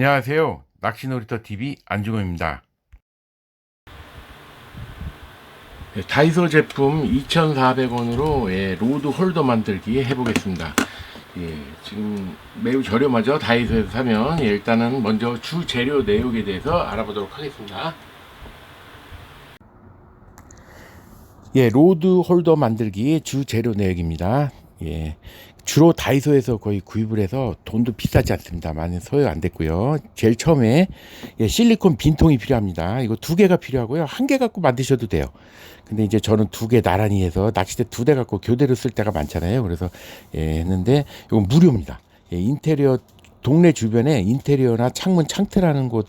안녕하세요. 낚시놀이터 TV 안중호입니다. 예, 다이소 제품 2,400원으로 예, 로드 홀더 만들기 해보겠습니다. 예, 지금 매우 저렴하죠. 다이소에서 사면 예, 일단은 먼저 주 재료 내역에 대해서 알아보도록 하겠습니다. 예, 로드 홀더 만들기 주 재료 내역입니다. 예. 주로 다이소에서 거의 구입을 해서 돈도 비싸지 않습니다. 많이 소요 안 됐고요. 제일 처음에 예, 실리콘 빈통이 필요합니다. 이거 두 개가 필요하고요. 한 개 갖고 만드셔도 돼요. 근데 이제 저는 두 개 나란히 해서 낚싯대 두 대 갖고 교대로 쓸 때가 많잖아요. 그래서 예, 했는데 이건 무료입니다. 예, 인테리어 동네 주변에 인테리어나 창문 창틀하는 곳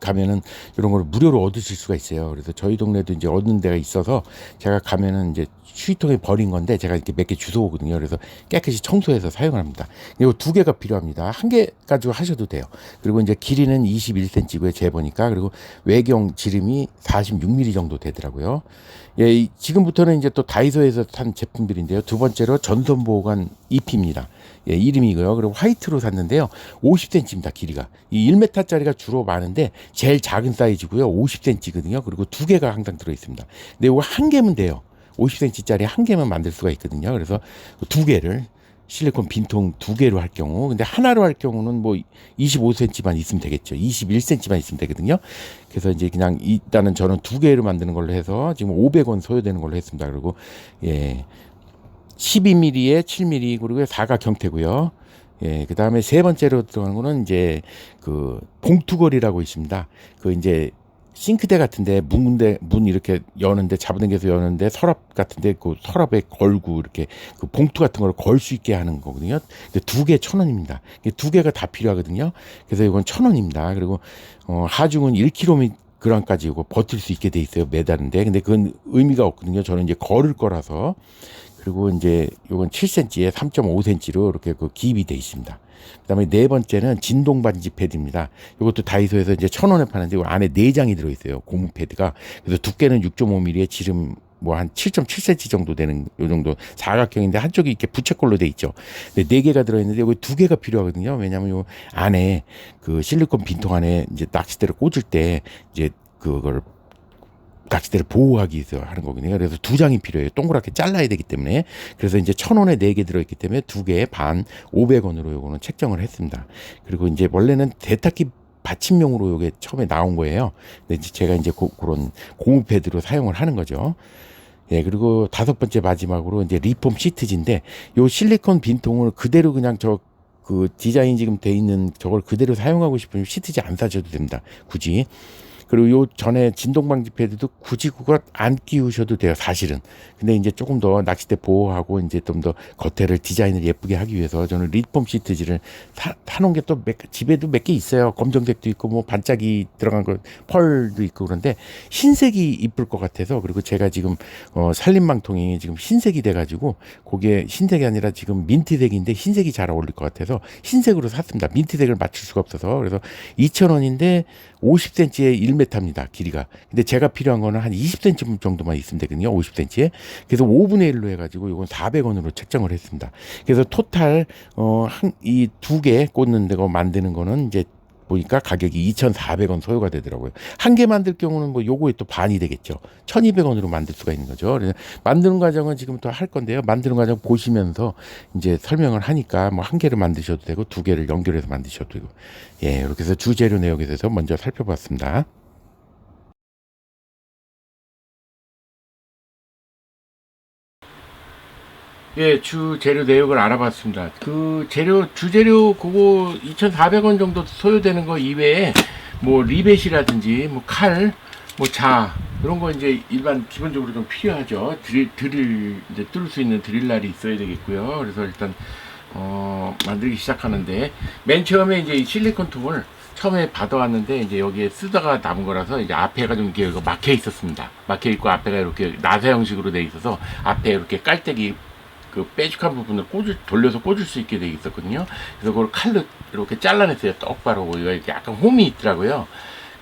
가면은 이런 걸 무료로 얻으실 수가 있어요. 그래서 저희 동네도 이제 얻는 데가 있어서 제가 가면은 이제 휴지통에 버린 건데 제가 이렇게 몇 개 주워 오거든요. 그래서 깨끗이 청소해서 사용을 합니다. 이거 두 개가 필요합니다. 한 개 가지고 하셔도 돼요. 그리고 이제 길이는 21cm고요. 재보니까 그리고 외경 지름이 46mm 정도 되더라고요. 예, 이- 지금부터는 이제 또 다이소에서 산 제품들인데요. 두 번째로 전선 보호관 잎입니다. 예, 이름이고요. 그리고 화이트로 샀는데요. 50cm입니다. 길이가. 이 1m짜리가 주로 많은데 제일 작은 사이즈고요. 50cm거든요. 그리고 두 개가 항상 들어 있습니다. 근데 이거 한 개면 돼요. 50cm짜리 한 개만 만들 수가 있거든요. 그래서 두 개를 실리콘 빈통 두 개로 할 경우, 근데 하나로 할 경우는 뭐 25cm만 있으면 되겠죠. 21cm만 있으면 되거든요. 그래서 이제 그냥 일단은 저는 두 개로 만드는 걸로 해서 지금 500원 소요되는 걸로 했습니다. 그리고 예. 12mm에 7mm 그리고 사각 형태고요. 예, 그 다음에 세 번째로 들어가는 거는 이제 그 봉투걸이라고 있습니다. 그 이제 싱크대 같은데 문데 문 이렇게 여는데 잡아당겨서 여는데 서랍 같은데 그 서랍에 걸고 이렇게 그 봉투 같은 걸 걸 수 있게 하는 거거든요. 근데 두 개 천 원입니다. 두 개가 다 필요하거든요. 그래서 이건 천 원입니다. 그리고 어, 하중은 1km 그랑까지 이거 버틸 수 있게 돼 있어요 매다는데 근데 그건 의미가 없거든요 저는 이제 걸을 거라서 그리고 이제 요건 7cm에 3.5cm로 이렇게 그 기입이 돼 있습니다. 그다음에 네 번째는 진동 반지 패드입니다. 이것도 다이소에서 이제 천 원에 파는데 이 안에 네 장이 들어 있어요. 고무 패드가. 그래서 두께는 6.5mm에 지름 뭐한 7.7cm 정도 되는 요 정도 사각형인데 한쪽이 이렇게 부채꼴로 돼 있죠. 근데 네 개가 들어 있는데 여기 두 개가 필요하거든요. 왜냐하면 요 안에 그 실리콘 빈통 안에 이제 낚싯대를 꽂을 때 이제 그걸 낚싯대를 보호하기 위해서 하는 거거든요. 그래서 두 장이 필요해요. 동그랗게 잘라야 되기 때문에. 그래서 이제 천 원에 네 개 들어있기 때문에 두 개에 반 500원으로 요거는 책정을 했습니다. 그리고 이제 원래는 대타기 받침용으로 요게 처음에 나온 거예요. 근데 제가 이제 고, 그런 고무 패드로 사용을 하는 거죠. 예, 그리고 다섯 번째 마지막으로 이제 리폼 시트지인데 요 실리콘 빈통을 그대로 그냥 저그 디자인 지금 돼 있는 저걸 그대로 사용하고 싶으면 시트지 안 사셔도 됩니다. 굳이. 그리고 요 전에 진동 방지 패드도 굳이 그거 안 끼우셔도 돼요, 사실은. 근데 이제 조금 더 낚싯대 보호하고 이제 좀 더 겉에를 디자인을 예쁘게 하기 위해서 저는 리폼 시트지를 사, 사놓은 게 또 집에도 몇 개 있어요. 검정색도 있고 뭐 반짝이 들어간 거 펄도 있고 그런데 흰색이 이쁠 것 같아서 그리고 제가 지금 어, 살림망통이 지금 흰색이 돼가지고 그게 흰색이 아니라 지금 민트색인데 흰색이 잘 어울릴 것 같아서 흰색으로 샀습니다. 민트색을 맞출 수가 없어서 그래서 2,000원인데 50cm에 1m 입니다. 길이가. 근데 제가 필요한 거는 한 20cm 정도만 있으면 되거든요. 50cm에. 그래서 5분의 1로 해가지고 이건 400원으로 책정을 했습니다. 그래서 토탈 어 한 이 두 개 꽂는 데고 만드는 거는 이제 보니까 가격이 2,400원 소요가 되더라고요. 한 개 만들 경우는 뭐 요거에 또 반이 되겠죠. 1,200원으로 만들 수가 있는 거죠. 만드는 과정은 지금부터 할 건데요. 만드는 과정 보시면서 이제 설명을 하니까 뭐 한 개를 만드셔도 되고 두 개를 연결해서 만드셔도 되고 예, 이렇게 해서 주재료 내역에 대해서 먼저 살펴봤습니다. 예, 주 재료 내역을 알아봤습니다. 그 재료 주재료 그거 2,400원 정도 소요되는 거 이외에 뭐 리벳이라든지 뭐 칼, 뭐 자 이런 거 이제 일반 기본적으로 좀 필요하죠. 드릴 드릴 이제 뚫을 수 있는 드릴 날이 있어야 되겠고요. 그래서 일단 어 만들기 시작하는데 맨 처음에 이제 이 실리콘 통을 처음에 받아왔는데 이제 여기에 쓰다가 남은 거라서 이제 앞에가 좀 이렇게 막혀 있었습니다. 막혀 있고 앞에가 이렇게 나사 형식으로 돼 있어서 앞에 이렇게 깔때기 그 빼죽한 부분을 꽂을, 돌려서 꽂을 수 있게 돼 있었거든요. 그래서 그걸 칼로 이렇게 잘라냈어요. 똑바로 이렇게 약간 홈이 있더라고요.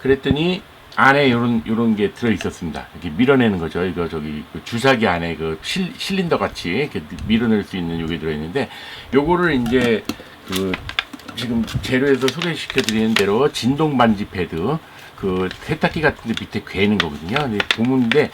그랬더니 안에 요런 요런 게 들어 있었습니다. 이렇게 밀어내는 거죠. 이거 저기 그 주사기 안에 그 실, 실린더 같이 이렇게 밀어낼 수 있는 요게 들어 있는데 요거를 이제 그 지금 재료에서 소개시켜 드리는 대로 진동 반지 패드 그 세탁기 같은 데 밑에 괴는 거거든요. 근데 고무인데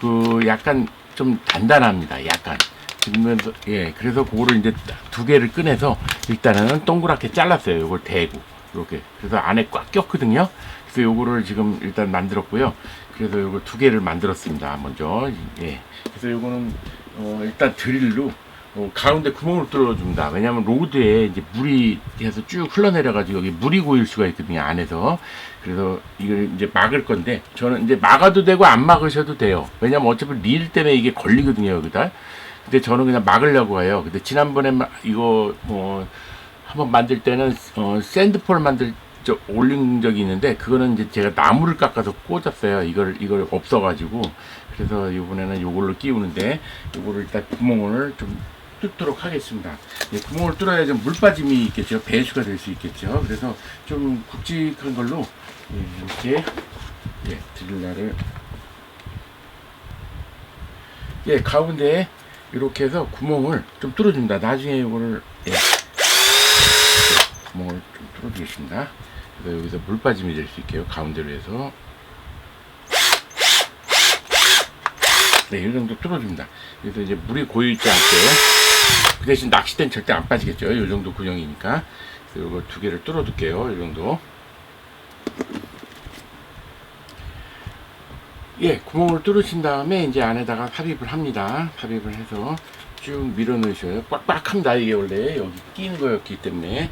그 약간 좀 단단합니다. 약간. 그러면서 예, 그래서 그거를 이제 두 개를 꺼내서 일단은 동그랗게 잘랐어요. 이걸 대고 이렇게. 그래서 안에 꽉 꼈거든요. 그래서 요거를 지금 일단 만들었고요. 그래서 요거 두 개를 만들었습니다. 먼저 예. 그래서 요거는 어, 일단 드릴로 어, 가운데 구멍을 뚫어줍니다. 왜냐하면 로드에 이제 물이 해서 쭉 흘러내려 가지고 여기 물이 고일 수가 있거든요. 안에서. 그래서 이걸 이제 막을 건데 저는 이제 막아도 되고 안 막으셔도 돼요. 왜냐면 어차피 릴 때문에 이게 걸리거든요. 여기다. 근데 저는 그냥 막으려고 해요. 근데 지난번에 마- 이거 뭐 한번 만들 때는 어, 샌드폴 만들 저 올린 적이 있는데 그거는 이제 제가 나무를 깎아서 꽂았어요. 이걸 이걸 없어가지고 그래서 이번에는 요걸로 끼우는데 요거를 일단 구멍을 좀 뚫도록 하겠습니다. 예, 구멍을 뚫어야 좀 물 빠짐이 있겠죠. 배수가 될 수 있겠죠. 그래서 좀 굵직한 걸로 예, 이렇게 예, 드릴라를 예 가운데에 이렇게 해서 구멍을 좀 뚫어줍니다. 나중에 이거를 예, 구멍을 좀 뚫어주겠습니다. 그래서 여기서 물 빠짐이 될 수 있게요. 가운데로 해서 네, 이 정도 뚫어줍니다. 그래서 이제 물이 고여 있지 않게 그 대신 낚싯대는 절대 안 빠지겠죠. 이 정도 구형이니까. 이거 두 개를 뚫어둘게요. 이 정도. 예, 구멍을 뚫으신 다음에 이제 안에다가 삽입을 합니다. 삽입을 해서 쭉 밀어 넣으셔요. 꽉꽉합니다. 이게 원래 여기 끼는 거였기 때문에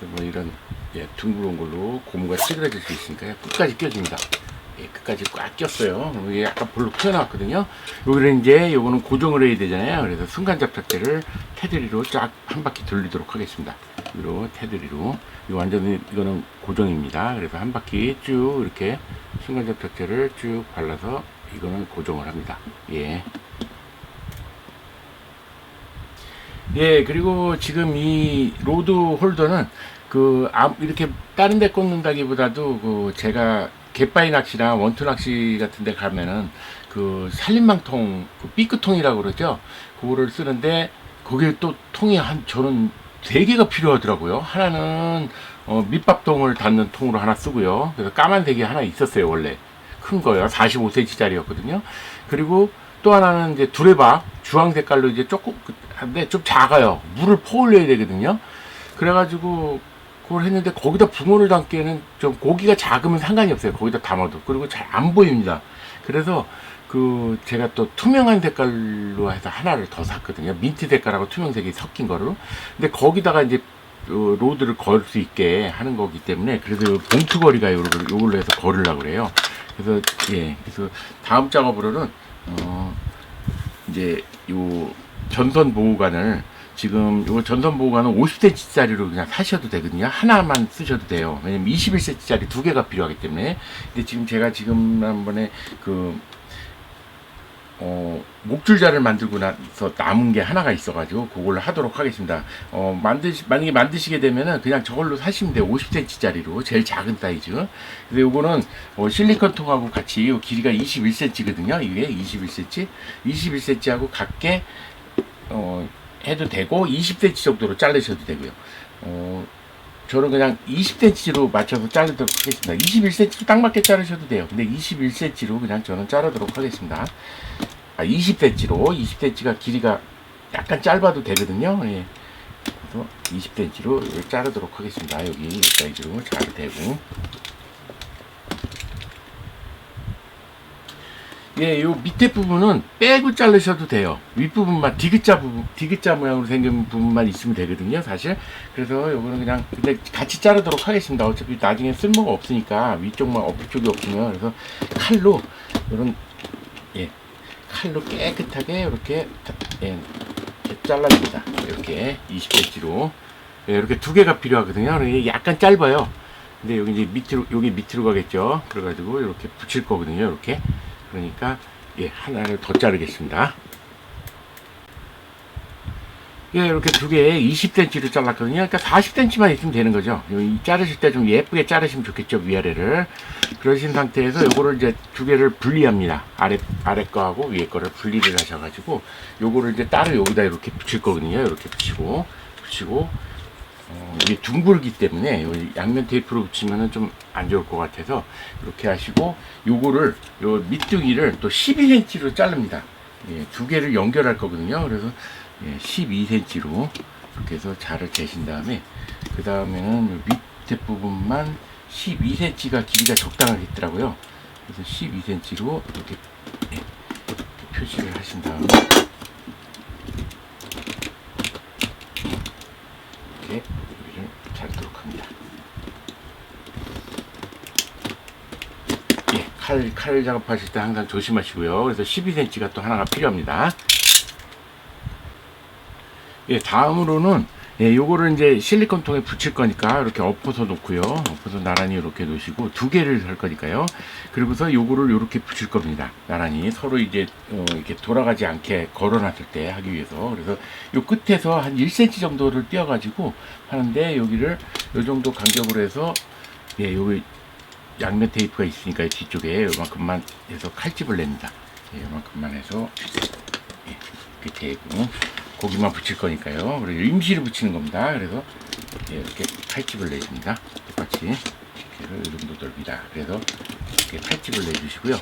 뭐 이런 예, 둥그런 걸로 고무가 찌그러질 수 있으니까 끝까지 껴줍니다. 예, 끝까지 꽉 꼈어요. 이게 약간 볼로 튀어나왔거든요. 여기를 이제 요거는 고정을 해야 되잖아요. 그래서 순간 접착제를 테두리로 쫙 한 바퀴 돌리도록 하겠습니다. 위로 테두리로. 이 완전히 이거는 고정입니다. 그래서 한 바퀴 쭉 이렇게 순간 접착제를 쭉 발라서 이거는 고정을 합니다. 예. 예, 그리고 지금 이 로드 홀더는 그 아, 이렇게 다른 데 꽂는다기보다도 그 제가 갯바위 낚시나 원투 낚시 같은 데 가면은 그 살림망통 그 삐끗통이라고 그러죠. 그거를 쓰는데 거기에 또 통이 한 저는 세 개가 필요하더라고요. 하나는 어, 밑밥통을 닫는 통으로 하나 쓰고요. 그래서 까만색이 하나 있었어요, 원래. 큰 거요. 45cm짜리였거든요. 그리고 또 하나는 이제 두레박 주황 색깔로 이제 조금 그- 한데 좀 작아요. 물을 퍼올려야 되거든요. 그래가지고 그걸 했는데 거기다 붕어를 담기에는 좀 고기가 작으면 상관이 없어요. 거기다 담아도 그리고 잘 안 보입니다. 그래서 그 제가 또 투명한 색깔로 해서 하나를 더 샀거든요. 민트 색깔하고 투명색이 섞인 거로. 근데 거기다가 이제 어, 로드를 걸 수 있게 하는 거기 때문에 그래서 요 봉투걸이가 요걸로, 해서 걸으려고 그래요. 그래서 예, 그래서 다음 작업으로는 어 이제 요 전선 보호관을 지금 요 전선 보호관은 50cm짜리로 그냥 사셔도 되거든요. 하나만 쓰셔도 돼요. 왜냐면 21cm짜리 두 개가 필요하기 때문에. 근데 지금 제가 지금 한 번에 그 어, 목줄자를 만들고 나서 남은 게 하나가 있어가지고 그걸로 하도록 하겠습니다. 어, 만드시, 만약에 만드시게 되면은 그냥 저걸로 사시면 돼요. 50cm짜리로. 제일 작은 사이즈. 근데 요거는 어, 실리콘 통하고 같이 요 길이가 21cm거든요. 이게 21cm. 21cm하고 같게 어, 해도 되고 20cm 정도로 자르셔도 되고요. 어, 저는 그냥 20cm로 맞춰서 자르도록 하겠습니다. 21cm 딱 맞게 자르셔도 돼요. 근데 21cm로 그냥 저는 자르도록 하겠습니다. 아, 20cm로 20cm가 길이가 약간 짧아도 되거든요. 예. 그래서 20cm로 자르도록 하겠습니다. 여기 이 사이즈로 잘 되고. 예, 요 밑에 부분은 빼고 자르셔도 돼요. 윗부분만 디귿자 부분, 디귿자 모양으로 생긴 부분만 있으면 되거든요, 사실. 그래서 요거는 그냥 근데 같이 자르도록 하겠습니다. 어차피 나중에 쓸모가 없으니까 위쪽만 위쪽이 없으면 그래서 칼로 요런 예, 칼로 깨끗하게 이렇게 예, 이렇게 잘라줍니다. 이렇게 20cm로 예, 이렇게 두 개가 필요하거든요. 약간 짧아요. 근데 여기 이제 밑으로 여기 밑으로 가겠죠. 그래가지고 이렇게 붙일 거거든요. 이렇게 그러니까 예 하나를 더 자르겠습니다. 예, 이렇게 두 개에 20cm로 잘랐거든요. 그러니까 40cm만 있으면 되는 거죠. 이 자르실 때 좀 예쁘게 자르시면 좋겠죠, 위아래를. 그러신 상태에서 요거를 이제 두 개를 분리합니다. 아래, 아래 거하고 위에 거를 분리를 하셔가지고, 요거를 이제 따로 여기다 이렇게 붙일 거거든요. 이렇게 붙이고, 붙이고, 어, 이게 둥글기 때문에 요 양면 테이프로 붙이면은 좀안 좋을 것 같아서 이렇게 하시고 요거를 요 밑둥이를 또 12cm로 자릅니다. 예, 두 개를 연결할 거거든요. 그래서 예, 12cm로 이렇게 해서 자를 재신 다음에 그 다음에는 요 밑에 부분만 12cm가 길이가 적당하겠더라고요. 그래서 12cm로 이렇게, 예, 이렇게 표시를 하신 다음에 이렇게 여기를 자르도록 합니다. 예, 칼, 칼 작업하실 때 항상 조심하시고요. 그래서 12cm가 또 하나가 필요합니다. 예, 다음으로는 예, 요거를 이제 실리콘 통에 붙일 거니까 이렇게 엎어서 놓고요. 엎어서 나란히 이렇게 놓으시고 두 개를 할 거니까요. 그리고서 요거를 이렇게 붙일 겁니다. 나란히 서로 이제 어, 이렇게 돌아가지 않게 걸어놨을 때 하기 위해서 그래서 요 끝에서 한 1cm 정도를 띄어가지고 하는데 여기를 요 정도 간격으로 해서 예, 여기 양면 테이프가 있으니까 뒤쪽에 요만큼만 해서 칼집을 냅니다. 예, 요만큼만 해서 예, 이렇게 대고 고기만 붙일 거니까요. 그리고 임시로 붙이는 겁니다. 그래서 예, 이렇게 칼집을 내줍니다. 똑같이 이렇게 이 정도 넓이다. 그래서 이렇게 칼집을 내주시고요.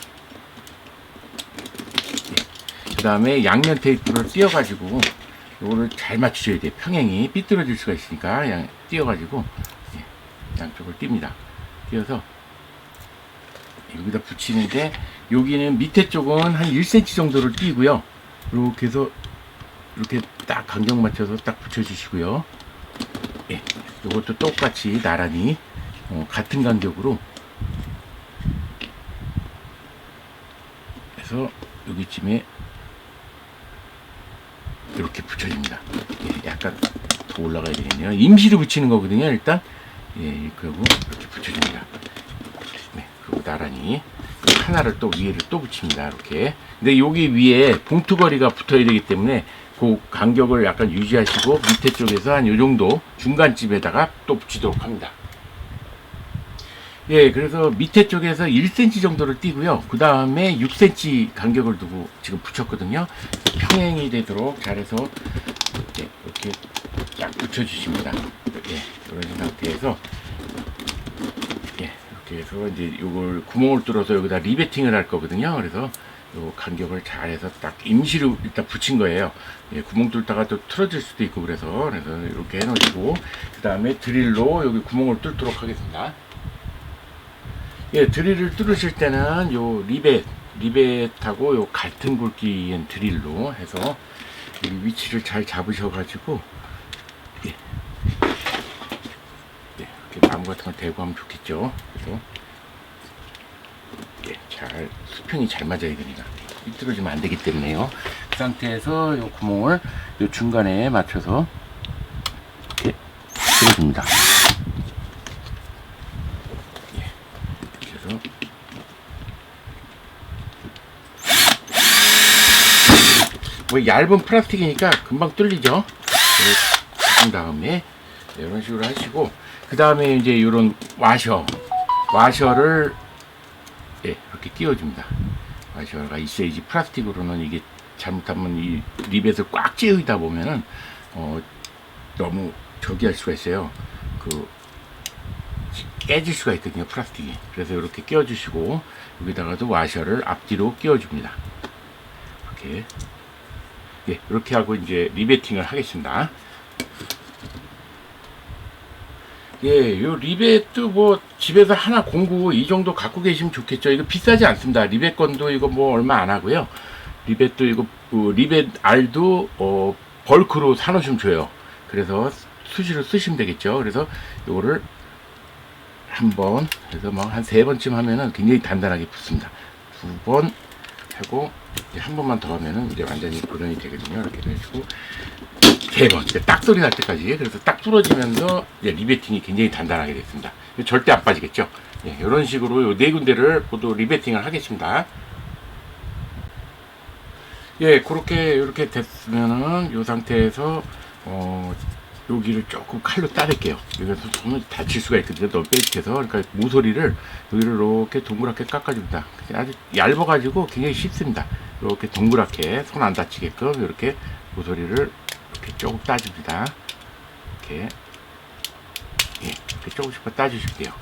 그 다음에 양면 테이프를 띄어가지고 요거를 잘 맞추셔야 돼요. 평행이 삐뚤어질 수가 있으니까 양, 띄어가지고 예, 양쪽을 띱니다. 띄어서 여기다 붙이는데 여기는 밑에 쪽은 한 1cm 정도를 띄고요. 이렇게 해서 이렇게 딱 간격 맞춰서 딱 붙여주시고요. 예, 이것도 똑같이 나란히 어, 같은 간격으로 해서 여기쯤에 이렇게 붙여줍니다. 예, 약간 더 올라가야 되겠네요. 임시로 붙이는 거거든요. 일단 예, 그리고 이렇게 붙여줍니다. 나란히 하나를 또 위에를 또 붙입니다. 이렇게. 근데 여기 위에 봉투거리가 붙어야 되기 때문에 그 간격을 약간 유지하시고 밑에 쪽에서 한 요 정도 중간집에다가 또 붙이도록 합니다. 예, 그래서 밑에 쪽에서 1cm 정도를 띄고요. 그 다음에 6cm 간격을 두고 지금 붙였거든요. 평행이 되도록 잘해서 이렇게, 쫙 붙여주십니다. 예, 이런 상태에서 해서 이제 요걸 구멍을 뚫어서 여기다 리베팅을 할 거거든요. 그래서 요 간격을 잘해서 딱 임시로 일단 붙인 거예요. 예, 구멍 뚫다가 또 틀어질 수도 있고 그래서 그래서 이렇게 해놓으시고 그 다음에 드릴로 여기 구멍을 뚫도록 하겠습니다. 예, 드릴을 뚫으실 때는 요 리벳 리벳하고 요 같은 굵기인 드릴로 해서 이 위치를 잘 잡으셔가지고 예, 예, 이렇게 나무 같은 걸 대고 하면 좋겠죠. 그래서 예, 잘 수평이 잘 맞아야 됩니다. 삐뚤어지면 안 되기 때문에요. 그 상태에서 요 구멍을 요 중간에 맞춰서 이렇게 뚫어줍니다. 예, 이렇게 해서 뭐 얇은 플라스틱이니까 금방 뚫리죠. 그 다음에 이런 식으로 하시고 그 다음에 이제 이런 와셔 와셔를 예, 이렇게 끼워줍니다. 와셔가 있어야지 플라스틱으로는 이게 잘못하면 이 립에서 꽉 찌우다 보면은 어, 너무 저기 할 수가 있어요. 그 깨질 수가 있거든요 플라스틱이. 그래서 이렇게 끼워주시고 여기다가도 와셔를 앞뒤로 끼워줍니다. 이렇게 예, 이렇게 하고 이제 리베팅을 하겠습니다. 예, 요 리벳도 뭐 집에서 하나 공구 이 정도 갖고 계시면 좋겠죠. 이거 비싸지 않습니다. 리벳 건도 이거 뭐 얼마 안 하고요. 리벳도 이거 그 리벳 알도 어 벌크로 사놓으시면 줘요. 그래서 수시로 쓰시면 되겠죠. 그래서 요거를 한번 해서 뭐한세 번쯤 하면은 굉장히 단단하게 붙습니다. 두 번 하고 한 번만 더 하면은 이제 완전히 고정이 되거든요. 이렇게 해주고 세 번, 이제 딱 소리 날 때까지. 그래서 딱 부러지면서 이제 리베팅이 굉장히 단단하게 됐습니다. 절대 안 빠지겠죠? 예, 이런 식으로 요네 군데를 모두 리베팅을 하겠습니다. 예, 그렇게 이렇게 됐으면은 요 상태에서 어 여기를 조금 칼로 따를게요. 여기서 손을 다칠 수가 있거든요. 너무 빼직해서 그러니까 모서리를 여기를 이렇게 동그랗게 깎아줍니다. 아주 얇아가지고 굉장히 쉽습니다. 이렇게 동그랗게 손 안 다치게끔 이렇게 모서리를 이렇게 조금 따줍니다. 이렇게 예, 이렇게 조금씩 따주실게요.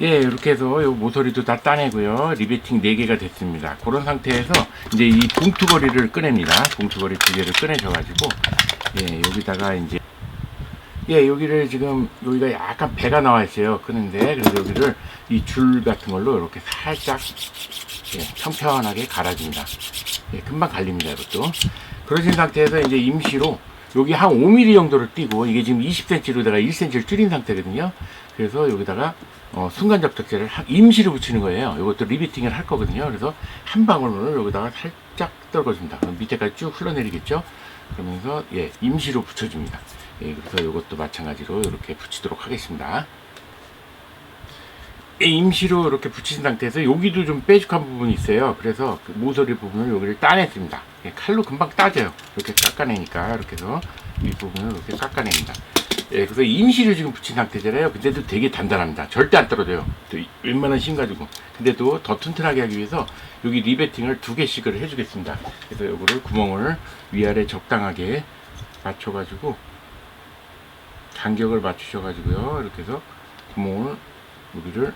예, 이렇게 해서 요 모서리도 다 따내고요. 리베팅 4개가 됐습니다. 그런 상태에서 이제 이 봉투거리를 꺼냅니다. 봉투거리 두 개를 꺼내줘가지고, 예, 여기다가 이제, 예, 여기를 지금, 여기가 약간 배가 나와 있어요. 끄는데, 그래서 여기를 이 줄 같은 걸로 이렇게 살짝, 예, 평평하게 갈아줍니다. 예, 금방 갈립니다, 이것도. 그러신 상태에서 이제 임시로 여기 한 5mm 정도를 띄고 이게 지금 20cm로 내가 1cm를 줄인 상태거든요. 그래서 여기다가 어, 순간 접착제를 하- 임시로 붙이는 거예요. 이것도 리비팅을 할 거거든요. 그래서 한 방울을 여기다가 살짝 떨궈줍니다. 밑에까지 쭉 흘러내리겠죠. 그러면서 예 임시로 붙여줍니다. 예, 그래서 이것도 마찬가지로 이렇게 붙이도록 하겠습니다. 예, 임시로 이렇게 붙이신 상태에서 여기도 좀 뾰족한 부분이 있어요. 그래서 그 모서리 부분을 여기를 따냈습니다. 예, 칼로 금방 따져요. 이렇게 깎아내니까 이렇게 해서 윗부분을 이렇게 깎아냅니다. 예, 그래서 임시로 지금 붙인 상태잖아요. 근데도 되게 단단합니다. 절대 안 떨어져요. 또 이- 웬만한 힘 가지고. 근데도 더 튼튼하게 하기 위해서 여기 리베팅을 두 개씩을 해주겠습니다. 그래서 요거를 구멍을 위아래 적당하게 맞춰 가지고 간격을 맞추셔 가지고요. 이렇게 해서 구멍을 여기를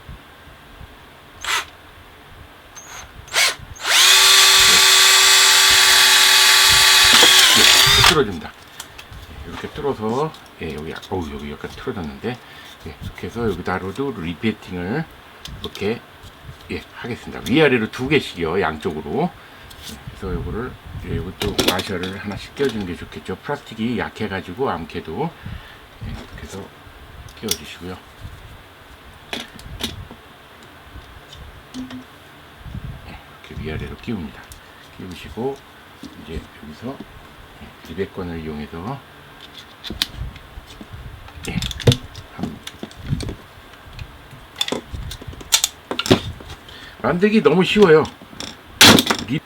예, 뚫어줍니다. 예, 이렇게 뚫어서 예, 여기 약- 어우 여기 약간 틀어졌는데 예, 이렇게 해서 여기다로도 리베팅을 이렇게 예, 하겠습니다. 위아래로 두 개씩이요 양쪽으로 예, 그래서 요거를 예, 이것도 와셔를 하나씩 껴주는 게 좋겠죠. 플라스틱이 약해가지고 암캐도 예, 이렇게 해서 끼워주시고요. 예, 이렇게 위아래로 끼웁니다. 끼우시고 이제 여기서 예, 리베건을 이용해서 예, 한 만들기 너무 쉬워요. 리,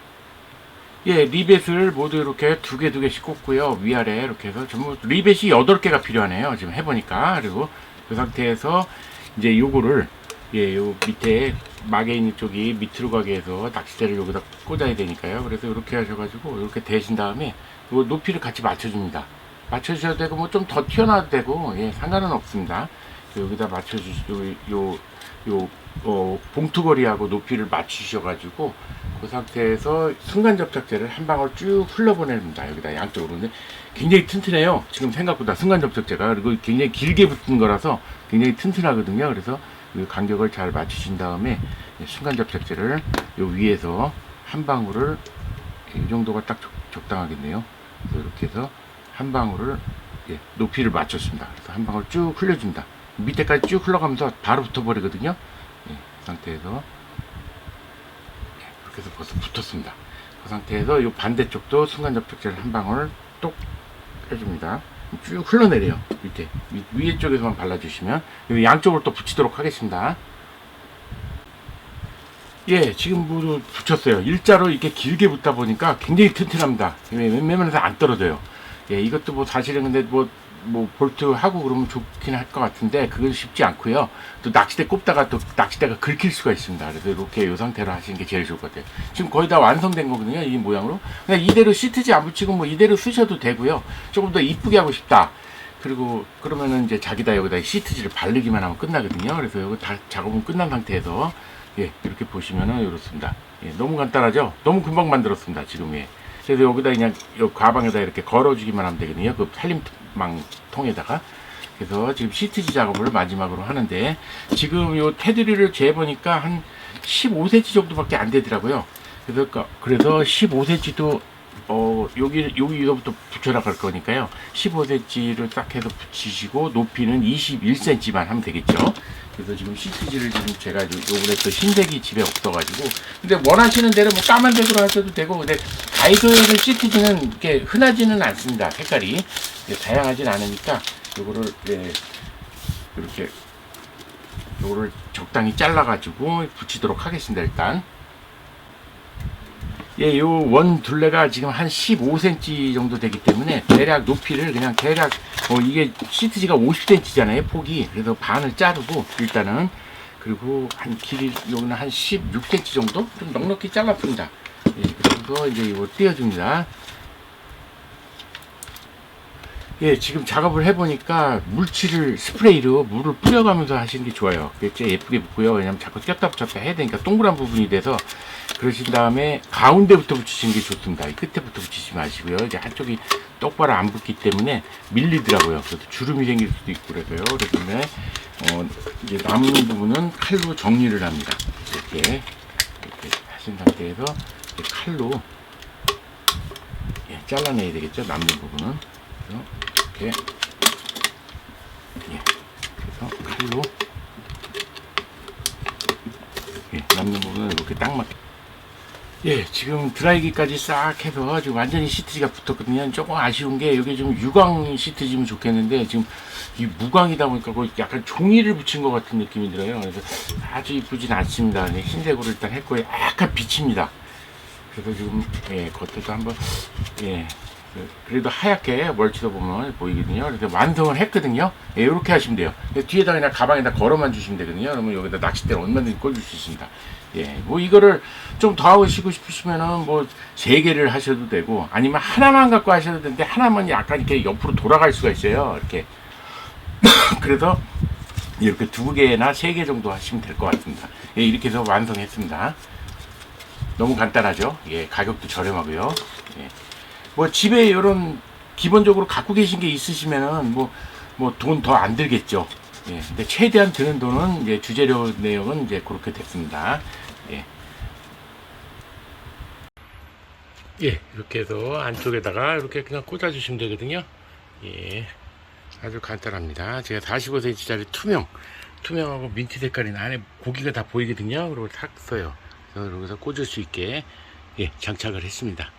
예, 리벳을 모두 이렇게 두 개 두 개씩 꽂고요. 위아래 이렇게 해서 전부 리벳이 여덟 개가 필요하네요. 지금 해보니까 그리고 그 상태에서 이제 요거를 예, 요 밑에 막에 있는 쪽이 밑으로 가게 해서 낚싯대를 여기다 꽂아야 되니까요. 그래서 이렇게 하셔가지고 이렇게 대신 다음에 요 높이를 같이 맞춰줍니다. 맞춰주셔도 되고 뭐 좀 더 튀어나와도 되고 예, 상관은 없습니다. 여기다 맞춰주시고 요, 요 어, 봉투거리하고 높이를 맞추셔가지고 그 상태에서 순간 접착제를 한 방울 쭉 흘러보냅니다. 여기다 양쪽으로. 근데 굉장히 튼튼해요. 지금 생각보다 순간 접착제가 그리고 굉장히 길게 붙은 거라서 굉장히 튼튼하거든요. 그래서 이 간격을 잘 맞추신 다음에 순간 접착제를 요 위에서 한 방울을 이 정도가 딱 적, 적당하겠네요. 그래서 이렇게 해서 한 방울을 예, 높이를 맞췄습니다. 그래서 한 방울 쭉 흘려줍니다. 밑에까지 쭉 흘러가면서 바로 붙어버리거든요. 예, 그 상태에서 예, 해서 벌써 붙었습니다. 그 상태에서 이 반대쪽도 순간 접착제를 한 방울 똑 해줍니다. 쭉 흘러내려요. 밑에 위, 위에 쪽에서만 발라주시면 양쪽으로 또 붙이도록 하겠습니다. 예, 지금 모두 붙였어요. 일자로 이렇게 길게 붙다 보니까 굉장히 튼튼합니다. 웬만해서 안 떨어져요. 예, 이것도 뭐 사실은 근데 뭐, 뭐 볼트 하고 그러면 좋긴 할 것 같은데 그건 쉽지 않고요. 또 낚싯대 꼽다가 또 낚싯대가 긁힐 수가 있습니다. 그래서 이렇게 이 상태로 하시는 게 제일 좋을 것 같아요. 지금 거의 다 완성된 거거든요. 이 모양으로. 그냥 이대로 시트지 안 붙이고 뭐 이대로 쓰셔도 되고요. 조금 더 이쁘게 하고 싶다. 그리고 그러면은 이제 자기다 여기다 시트지를 바르기만 하면 끝나거든요. 그래서 여기 다 작업은 끝난 상태에서 예, 이렇게 보시면은 이렇습니다. 예, 너무 간단하죠? 너무 금방 만들었습니다. 지금 예. 그래서 여기다 그냥 요 가방에다 이렇게 걸어주기만 하면 되거든요. 그 살림 망 통에다가. 그래서 지금 시트지 작업을 마지막으로 하는데 지금 요 테두리를 재보니까 한 15cm 정도밖에 안 되더라고요. 그래서 그- 그래서 15cm도 어 여기 여기 이거부터 붙여나갈 거니까요. 15cm를 딱 해서 붙이시고 높이는 21cm만 하면 되겠죠. 그래서 지금 시트지를 지금 제가 요- 요번에 또 흰색이 집에 없어가지고 근데 원하시는 대로 뭐 까만 색으로 하셔도 되고 근데 다이소에서 시트지는 이렇게 흔하지는 않습니다. 색깔이 다양하진 않으니까 요거를 예, 이렇게 요거를 적당히 잘라가지고 붙이도록 하겠습니다. 일단. 예, 요 원 둘레가 지금 한 15cm 정도 되기 때문에 대략 높이를 그냥 대략 어 이게 시트지가 50cm잖아요 폭이 그래서 반을 자르고 일단은 그리고 한 길이 여기는 한 16cm 정도 좀 넉넉히 잘라줍니다. 예, 그래서 이제 이거 띄워줍니다. 예, 지금 작업을 해보니까 물칠을 스프레이로 물을 뿌려가면서 하시는 게 좋아요. 그게 진짜 예쁘게 붙고요. 왜냐면 자꾸 꼈다 붙였다 해야 되니까 동그란 부분이 돼서 그러신 다음에 가운데부터 붙이시는 게 좋습니다. 이 끝에부터 붙이지 마시고요. 이제 한쪽이 똑바로 안 붙기 때문에 밀리더라고요. 그래서 주름이 생길 수도 있고 그래서요. 그래서 때문에 어, 이제 남은 부분은 칼로 정리를 합니다. 이렇게 이렇게 하신 상태에서 칼로 예, 잘라내야 되겠죠. 남는 부분은 이렇게 예, 그래서 칼로 예, 남는 부분은 이렇게 딱 맞게 예, 지금 드라이기까지 싹 해서 지금 완전히 시트지가 붙었거든요. 조금 아쉬운 게 여기 좀 유광 시트지면 좋겠는데 지금 이 무광이다 보니까 약간 종이를 붙인 것 같은 느낌이 들어요. 그래서 아주 이쁘진 않습니다. 흰색으로 일단 했고요. 약간 비칩니다. 그래서 지금 예, 겉에도 한번 예, 그- 그래도 하얗게 멀치다 보면 보이거든요. 그래서 완성을 했거든요. 예, 이렇게 하시면 돼요. 뒤에다 그냥 가방에다 걸어만 주시면 되거든요. 그러면 여기다 낚싯대를 얼마든지 꽂을 수 있습니다. 예, 뭐 이거를 좀 더 하고 시고 싶으시면은 뭐 세 개를 하셔도 되고 아니면 하나만 갖고 하셔도 되는데 하나만 약간 이렇게 옆으로 돌아갈 수가 있어요. 이렇게. 그래서 이렇게 두 개나 세 개 정도 하시면 될 것 같습니다. 예, 이렇게 해서 완성했습니다. 너무 간단하죠? 예, 가격도 저렴하고요. 예. 뭐 집에 이런 기본적으로 갖고 계신 게 있으시면은 뭐 뭐 돈 더 안 들겠죠. 예. 근데 최대한 드는 돈은 이제 주재료 내역은 이제 그렇게 됐습니다. 예. 예, 이렇게 해서 안쪽에다가 이렇게 그냥 꽂아 주시면 되거든요. 예. 아주 간단합니다. 제가 45cm짜리 투명, 투명하고 민트 색깔인 안에 고기가 다 보이거든요. 그리고 탁 써요. 그래서 여기서 꽂을 수 있게 예, 장착을 했습니다.